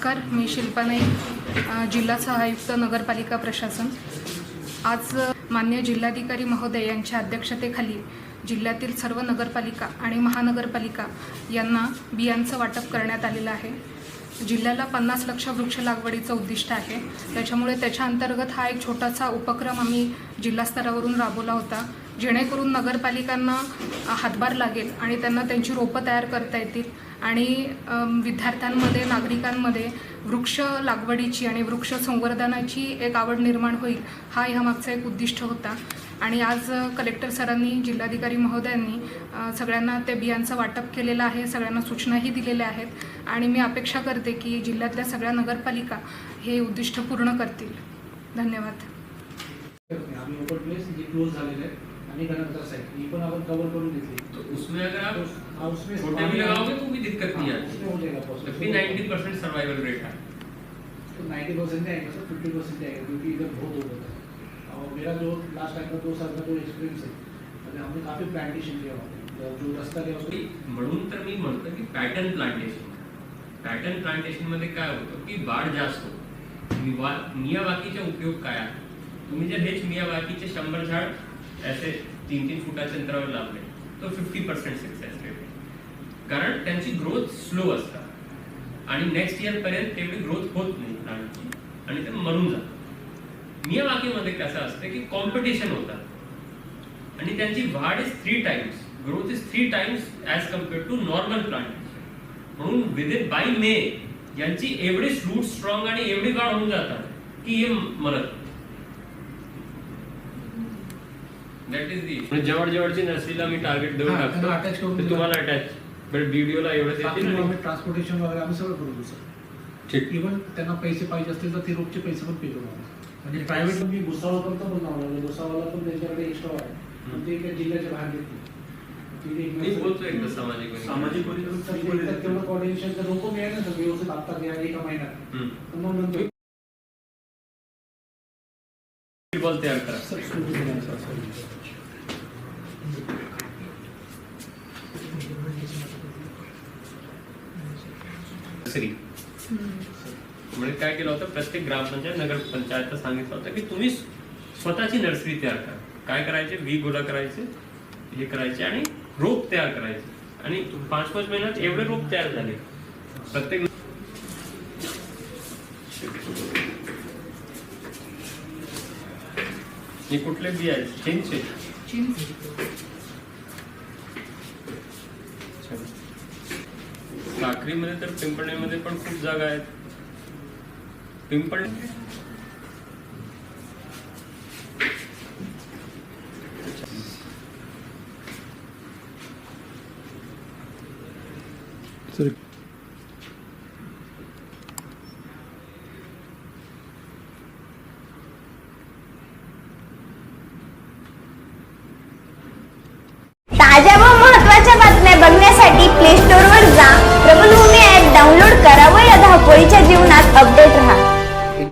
नमस्कार मी शिल्पा नाईक जिल्हा सहायुक्त नगरपालिका प्रशासन. आज मान्य जिल्हाधिकारी महोदय यांच्या अध्यक्षतेखाली जिल्ह्यातील सर्व नगरपालिका आणि महानगरपालिका यांना बियांचं वाटप करण्यात आलेलं आहे. जिल्ह्याला पन्नास लक्ष वृक्ष लागवडीचं उद्दिष्ट आहे. त्याच्यामुळे त्याच्या अंतर्गत हा एक छोटासा उपक्रम आम्ही जिल्हा स्तरावरून राबवला होता जेणेकरून नगरपालिकांना हातभार लागेल आणि त्यांना त्यांची रोपं तयार करता येतील. आणि विद्यार्थ्यांमध्ये नागरिकांमध्ये वृक्ष लागवडीची आणि वृक्ष संवर्धनाची एक आवड निर्माण होईल हा ह्यामागचा एक उद्दिष्ट होता. आणि आज कलेक्टर सरांनी जिल्हाधिकारी महोदयांनी सगळ्यांना ते बियांचं वाटप केलेलं आहे सगळ्यांना सूचनाही दिलेल्या आहेत आणि मी अपेक्षा करते की जिल्ह्यातल्या सगळ्या नगरपालिका हे उद्दिष्ट पूर्ण करतील. धन्यवाद. आम्ही ओपन प्लेस जे क्लोज झालेले आहेत आणि गणपता साईड ही पण आपण कव्हर करून घेतली. तो उसमें अगर आप छोटे भी लगाओगे तो भी दिक्कत नहीं आती. Fifty ninety percent survival rate है। तो नाइन्टी परसेंट आएगा सर फिफ्टी परसेंट आएगा क्योंकि इधर बहुत हो होता है और मेरा जो लास्ट टाइम का दो साल का जो एक्सपीरियंस है मतलब हमने काफ़ी प्लांटेशन पे जो रस्ता गया उसको म्हणून तर मी म्हणतो की पॅटर्न प्लांटेशन पॅटर्न प्लांटेशनमध्ये काय होतं की वाढ जास्त होते. मियावाकीचा उपयोग काय आहे? तुम्ही जर हेच मियावाकीचे शंभर झाड असे तीन तीन फुटाच्या अंतरावर लावले तो फिफ्टी पर्सेंट सक्सेस रेट आहे. कारण त्यांची ग्रोथ स्लो असतात. आणि नेक्स्ट इयर पर्यंत तेवढी ग्रोथ होत नाही प्लांटची आणि ते मरून जातात. मियावाकीमध्ये कसं असतं की कॉम्पिटिशन होतात. आणि त्यांची वाढ is three times growth is three times as compared to normal plant म्हणून विदिन बाय मे यांची एवढे रूट स्ट्रॉंग आणि एवढी वाढ होऊन जातात की हे मरत दॅट इज दी जवळ जवळची नर्सरीला मी टार्गेट देऊन टाकतो. करून ते बट व्हिडिओला एवढं बाकी देतील आम्ही ट्रान्सपोर्टेशन वगैरे आम्ही सगळं करू सर. ठीक. इव्हन त्यांना पैसे पाहिजे असतील तर ते रोजचे पैसे पण पे करू आम्ही. म्हणजे प्रायव्हेट मी भुसावळपर्यंत पण लावलं म्हणजे भुसावळला पण त्यांच्याकडे एक्स्ट्रा आहे. पण ते काही जिल्ह्याच्या बाहेर घेत नाही. तिथे एक मी बोलतो एकदा सामाजिक सामाजिक तर वनीकरण ते एकदा तेवढं कोऑर्डिनेशन तर रोपं मिळालं ना सर. व्यवस्थित आता घ्या एका महिन्यात. हम्म. पण मग नंतर बॉल तयार करा सर, सुरू केलं सर, सर. नर्सरी म्हणजे काय केलं होतं प्रत्येक ग्रामपंचायत नगर पंचायतला सांगितलं होतं की तुम्ही स्वतःची नर्सरी तयार करा. काय करायचे? बी गोळा करायचे हे करायचे आणि रोप तयार करायचे. आणि पाच पाच महिन्यात एवढे रोप तयार झाले. प्रत्येक हे कुठले बी चीनचे चिंच. साखरीमध्ये तर पिंपळणीमध्ये पण खूप जागा आहेत. पिंपळ ताज्या